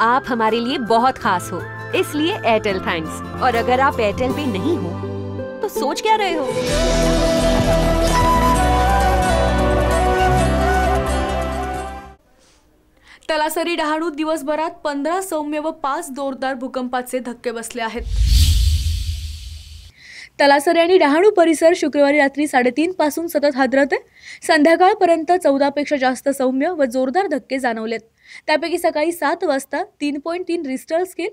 आप हमारे लिए बहुत खास हो। इसलिए एयरटेल थैंक्स और अगर आप एयरटेल पे नहीं हो तो सोच क्या रहे हो? तलासरी डहाणू दिवसभरात पंधरा सौम्य व पाच जोरदार भूकंपाचे धक्के बसले आहेत. तलासरे आणि डहाणू परिसर शुक्रवारी रात्री साडेतीन पासून सतत हादरत आहे संध्याकाळपर्यंत चौदापेक्षा जास्त सौम्य व जोरदार धक्के जाणवलेत. त्यापैकी सकाळी सात वाजता तीन पॉईंट तीन रिस्टर स्केल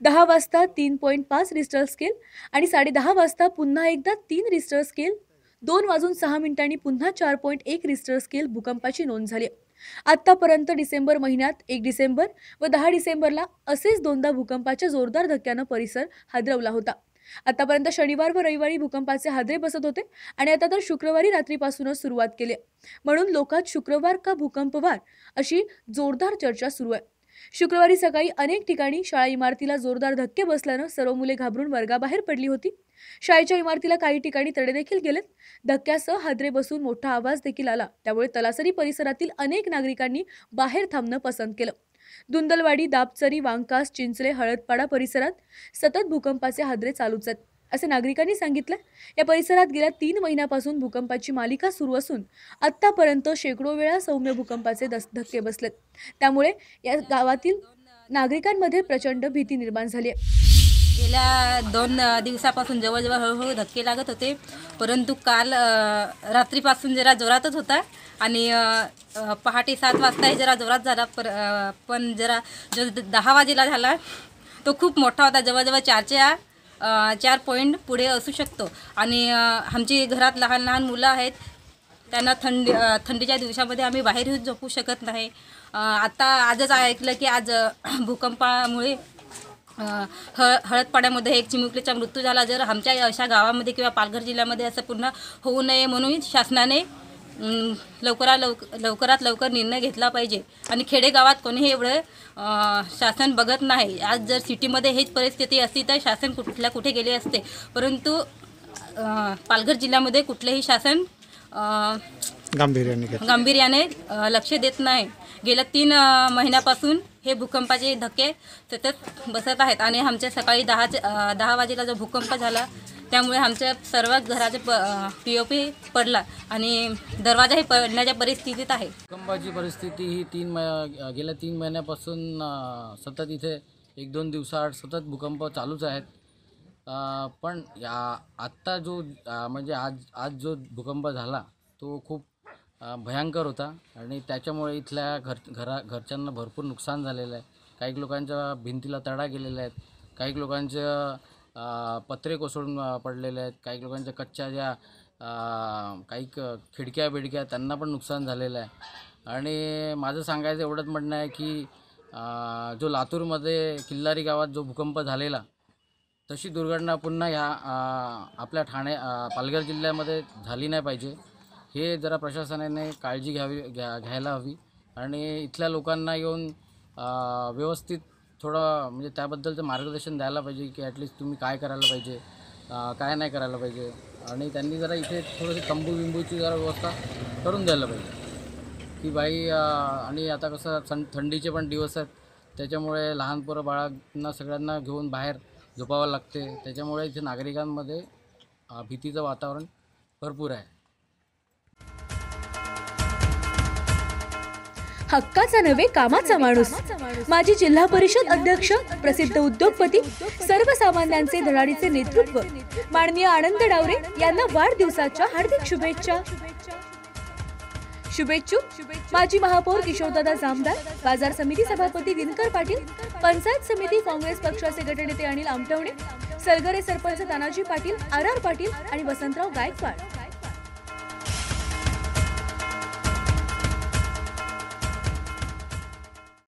दहा वाजता तीन पॉईंट पाच रिस्टर स्केल आणि साडेदहा वाजता पुन्हा एकदा तीन रिस्टर स्केल दोन वाजून सहा मिनिटांनी पुन्हा चार पॉईंट एक रिस्टर स्केल भूकंपाची नोंद झाली. आत्तापर्यंत डिसेंबर महिन्यात एक डिसेंबर व दहा डिसेंबरला असेच दोनदा भूकंपाच्या जोरदार धक्क्यानं परिसर हादरवला होता. आतापर्यंत शनिवार व रविवारी भूकंपाचे हादरे बसत होते आणि आता तर शुक्रवारी रात्रीपासूनच सुरुवात केली म्हणून लोकात शुक्रवार का भूकंपवार अशी जोरदार चर्चा सुरू आहे. शुक्रवारी सकाळी अनेक ठिकाणी शाळा इमारतीला जोरदार धक्के बसल्यानं सर्व मुले घाबरून वर्गाबाहेर पडली होती. शाळेच्या इमारतीला काही ठिकाणी तडे देखील गेलेत. धक्क्यासह हादरे बसून मोठा आवाज देखील आला. त्यामुळे तलासरी परिसरातील अनेक नागरिकांनी बाहेर थांबणं पसंत केलं. धुंदलवाडी दापचरी वांकास चिंचले हळदपाडा परिसरात सतत भूकंपाचे हादरे चालूच आहेत. असे नागरिकांनी सांगितलं. या परिसरात गेल्या तीन महिन्यापासून भूकंपाची मालिका सुरू असून आत्तापर्यंत शेकडो वेळा सौम्य भूकंपाचे दस धक्के बसलेत. त्यामुळे या गावातील नागरिकांमध्ये प्रचंड भीती निर्माण झाली आहे. गेल्या दोन दिवसापासून जवळजवळ हळूहळू धक्के लागत होते. परंतु काल रात्रीपासून जरा जोरातच होता आणि पहाटे सात वाजताही जरा जोरात झाला. पर पण जरा जो दहा वाजेला झाला तो खूप मोठा होता. जवळजवळ चारच्या चार पॉईंट पुढे असू शकतो. आणि आमची घरात लहान लहान मुलं आहेत. त्यांना थंडी थंडीच्या दिवसामध्ये आम्ही बाहेर येऊन झोपू शकत नाही. आत्ता आता आजच ऐकलं की आज भूकंपामुळे हळ हळदपाड्यामध्ये एक चिमुकलीचा मृत्यू झाला. जर आमच्या अशा गावामध्ये किंवा पालघर जिल्ह्यामध्ये असं पुन्हा होऊ नये म्हणून शासनाने लवकरात लवक लवकरात लवकर निर्णय घेतला पाहिजे. आणि खेडेगावात कोणीही एवढं शासन बघत नाही. आज जर सिटीमध्ये हेच परिस्थिती असती तर शासन कुठल्या कुठे गेले असते? परंतु पालघर जिल्ह्यामध्ये कुठलेही शासन गांभीर्याने गांभीर्याने लक्ष देत नाही. गेल्या तीन महिन्यापासून हे भूकंपाचे धक्के सतत बसत आहेत आणि आमच्या सकाळी दहाचे दहा वाजेला जो भूकंप झाला त्यामुळे आमच्या सर्व घराचे प पी ओ पी पडला आणि दरवाजाही पडण्याच्या परिस्थितीत आहे. भूकंपाची परिस्थिती ही तीन म गेल्या तीन महिन्यापासून सतत इथे एक दोन दिवसाआड सतत भूकंप चालूच आहेत. पण या आत्ता जो म्हणजे आज आज जो भूकंप झाला तो खूप भयंकर होता. आणि त्याच्यामुळे इथल्या घर घरा घरच्यांना भरपूर नुकसान झालेलं आहे. काही लोकांच्या भिंतीला तडा गेलेल्या आहेत काही लोकांच्या पत्रे कोसळून पडलेले आहेत. काही लोकांच्या कच्च्या ज्या काही क खिडक्या बिडक्या त्यांना पण नुकसान झालेलं आहे. आणि माझं सांगायचं एवढंच म्हणणं आहे की जो लातूरमध्ये किल्लारी गावात जो भूकंप झालेला तशी दुर्घटना पुन्हा ह्या आपल्या ठाणे पालघर जिल्ह्यामध्ये झाली नाही पाहिजे. हे जरा प्रशासनाने काळजी घ्यावी घ्या घ्यायला हवी. आणि इथल्या लोकांना येऊन व्यवस्थित थोडं म्हणजे त्याबद्दलचं मार्गदर्शन द्यायला पाहिजे की ॲटलिस्ट तुम्ही काय करायला पाहिजे काय नाही करायला पाहिजे. आणि त्यांनी जरा इथे थोडंसं तंबू बिंबूची जरा व्यवस्था करून द्यायला पाहिजे. की बाई आणि आता कसं थं थंडीचे पण दिवस आहेत. त्याच्यामुळे लहान पोरं बाळांना सगळ्यांना घेऊन बाहेर झोपावं लागते. त्याच्यामुळे इथे नागरिकांमध्ये भीतीचं वातावरण भरपूर आहे. हक्काचा नव्हे कामाचा माणूस. माजी जिल्हा परिषद अध्यक्ष प्रसिद्ध उद्योगपती सर्वसामान्यांचे धडाडीचे नेतृत्व. माननीय आनंद डावरे यांना वाढदिवसाच्या हार्दिक शुभेच्छा. शुभेच्छू. माजी महापौर किशोरदादा जामदार बाजार समिती सभापती दिनकर पाटील पंचायत समिती काँग्रेस पक्षाचे गटनेते अनिल आमटवणे सरगरे सरपंच तानाजी पाटील आर आर पाटील आणि वसंतराव गायकवाड.